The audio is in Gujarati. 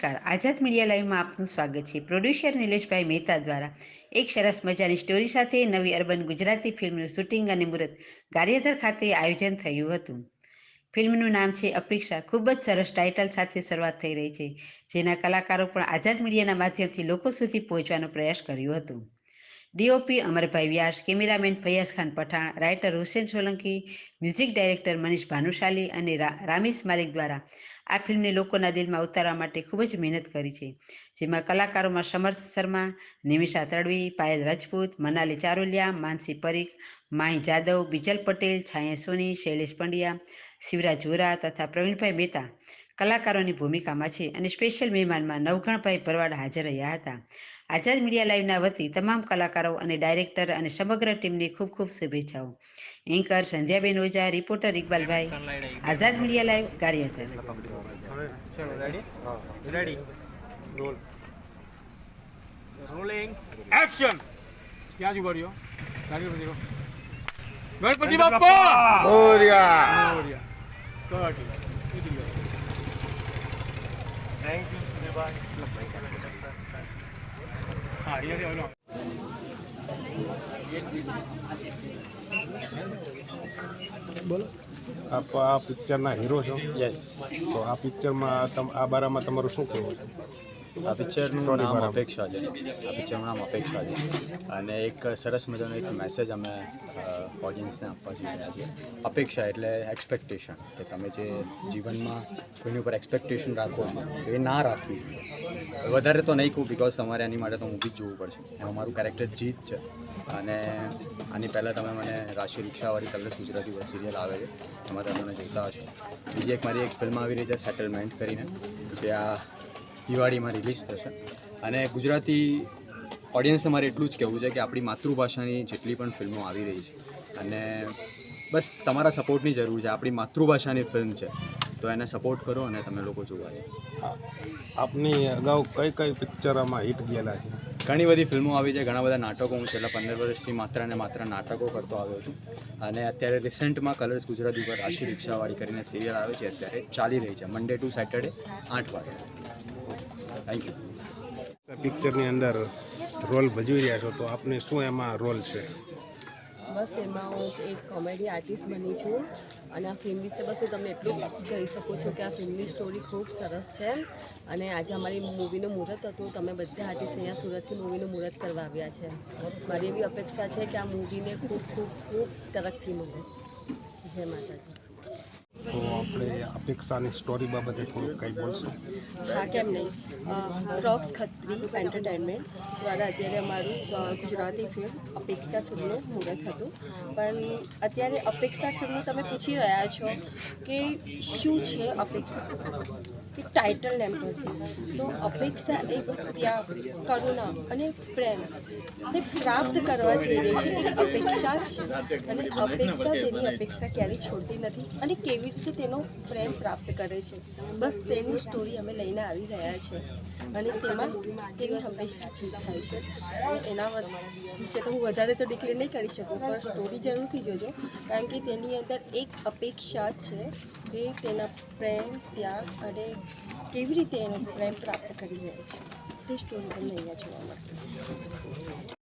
આઝાદ મીડિયા લાઈવમાં આપનું સ્વાગત છે. પ્રોડ્યુસર નિલેશભાઈ મહેતા દ્વારા એક સરસ મજાની સ્ટોરી સાથે નવી અર્બન ગુજરાતી ફિલ્મનું શૂટિંગ અને મુહૂર્ત ગારિયાધર ખાતે આયોજન થયું હતું. ફિલ્મનું નામ છે અપેક્ષા. ખૂબ જ સરસ ટાઇટલ સાથે શરૂઆત થઈ રહી છે, જેના કલાકારો પણ આઝાદ મીડિયાના માધ્યમથી લોકો સુધી પહોંચવાનો પ્રયાસ કર્યો હતો. DOP Amarbhai Vyas cameraman Faiyaz Khan Pathan writer Hussain Solanki music director Manish Bhanushali અને રા- રામીસ માલિક દ્વારા આ ફિલ્મને લોકોના દિલમાં ઉતારવા માટે ખૂબ જ મહેનત કરી છે. જેમાં કલાકારોમાં સમર્થ શર્મા, નિમિષા તડવી, પાયલ રાજપૂત, મનાલી ચારોલિયા, માનસી પરીખ, માહી જાદવ, બિજલ પટેલ, છાયા સોની, શૈલેષ પંડ્યા, શિવરાજ હોરા તથા પ્રવીણભાઈ મહેતા કલાકારોની ભૂમિકામાં છે અને સ્પેશિયલ મહેમાનમાં નવઘણભાઈ ભરવાડ હાજર રહ્યા હતા. આઝાદ મીડિયા લાઈવના વતી તમામ કલાકારો અને ડાયરેક્ટર અને સમગ્ર ટીમને ખૂબ ખૂબ શુભેચ્છાઓ. Anchor Sandhyaben Oza reporter Iqbalbhai. Azad media live Gariyadhar. ચલો ready ready roll rolling action ક્યાં જ ઊભા રહ્યો? ગાડી ઉપર દેખો ગણપતિ બાપા! મોર્યા! મોરયા. કટ ઉતરી ગયો. થેન્ક યુ સુરેશભાઈ હા અહીંયા થી બોલો. આપ આ પિક્ચરના હીરો છો? યસ તો આ પિક્ચરમાં આ બારામાં તમારું શું કહેવું છે? આ પિક્ચરનું નામ અપેક્ષા છે. આ પિક્ચરનું નામ અપેક્ષા છે. અને એક સરસ મજાનો એક મેસેજ અમે ઓડિયન્સને આપવા જઈ રહ્યા છીએ. અપેક્ષા એટલે એક્સપેક્ટેશન કે તમે જે જીવનમાં કોઈની ઉપર એક્સપેક્ટેશન રાખો છો તો એ ના રાખવી જોઈએ. વધારે તો નહીં કહું બિકોઝ તમારે એની માટે તો મૂવી જ જોવું પડશે. એમાં મારું કેરેક્ટર જીત છે. અને આની પહેલાં તમે મને રાશિ રિક્ષાવાળી કલર્સ ગુજરાતી સિરિયલ આવે છે એમાં તમે મને જોતા હશો. બીજી એક મારી એક ફિલ્મ આવી રહી છે સેટલમેન્ટ કરીને જે આ દિવાળીમાં રિલીઝ થશે. અને ગુજરાતી ઓડિયન્સને મારે એટલું જ કહેવું છે કે આપણી માતૃભાષાની જેટલી પણ ફિલ્મો આવી રહી છે. અને બસ તમારા સપોર્ટની જરૂર છે. આપણી માતૃભાષાની ફિલ્મ છે. તો એને સપોર્ટ કરો અને તમે લોકો જોવા જાઓ. આપની અગાઉ કઈ કઈ પિક્ચરમાં હિટ ગયેલા છે? ઘણી બધી ફિલ્મો આવી છે. ઘણા બધા નાટકો હું છેલ્લા પંદર વર્ષથી માત્ર અને માત્ર નાટકો કરતો આવ્યો છું. અને અત્યારે રિસેન્ટમાં કલર્સ ગુજરાતી ઉપર રાશિ રિક્ષાવાળી કરીને સિરિયલ આવે છે. અત્યારે ચાલી રહી છે. મંડે ટુ સેટરડે આઠ વાગે. થેન્ક યુ પિક્ચરની અંદર રોલ ભજવી રહ્યા છો તો આપને શું એમાં રોલ છે? બસ એમાં હું એક કોમેડી આર્ટિસ્ટ બની છું અને આ ફિલ્મ વિશે બસ હું તમને એટલું કહી શકું છું કે આ ફિલ્મની સ્ટોરી ખૂબ સરસ છે. અને આજે અમારી મૂવીનું મુહૂર્ત હતું તમે બધા આર્ટિસ્ટ અહીંયા સુરતથી મૂવીનું મુહૂર્ત કરવા આવ્યા છે. મારી એવી અપેક્ષા છે કે આ મૂવીને ખૂબ ખૂબ ખૂબ તરક્કી મળે. જય માતાજી. તો આપણે અપેક્ષાની સ્ટોરી બાબતે થોડું કંઈ બોલશો? હા, કેમ નહીં. રોક્સ ખત્રી એન્ટરટેનમેન્ટ દ્વારા અત્યારે અમારું ગુજરાતી ફિલ્મ અપેક્ષા ફિલ્મનું મુહૂર્ત હતું. પણ અત્યારે અપેક્ષા ફિલ્મનું તમે પૂછી રહ્યા છો કે શું છે અપેક્ષા? કે ટાઇટલ નેમ પરથી તો અપેક્ષા એ ત્યાગ, કરુણા અને પ્રેમ ને પ્રાપ્ત કરવા જઈ રહી છે. એક અપેક્ષા છે. અને અપેક્ષા તેની અપેક્ષા ક્યારેય છોડતી નથી અને કેવી રીતે તેનો પ્રેમ પ્રાપ્ત કરે છે. બસ તેની સ્ટોરી અમે લઈને આવી રહ્યા છે. અને તેમાં તેની હંમેશા ચીજ થાય છે. એના વિશે તો હું વધારે તો ડિક્લેર નહીં કરી શકું, પણ સ્ટોરી જરૂરથી જોજો. કારણ કે તેની અંદર એક અપેક્ષા છે કે તેના પ્રેમ, ત્યાગ અને કેવી રીતે એનો પ્રેમ પ્રાપ્ત કરી રહ્યા છે. તે સ્ટોરી તમને અહીંયા જોવા મળશે.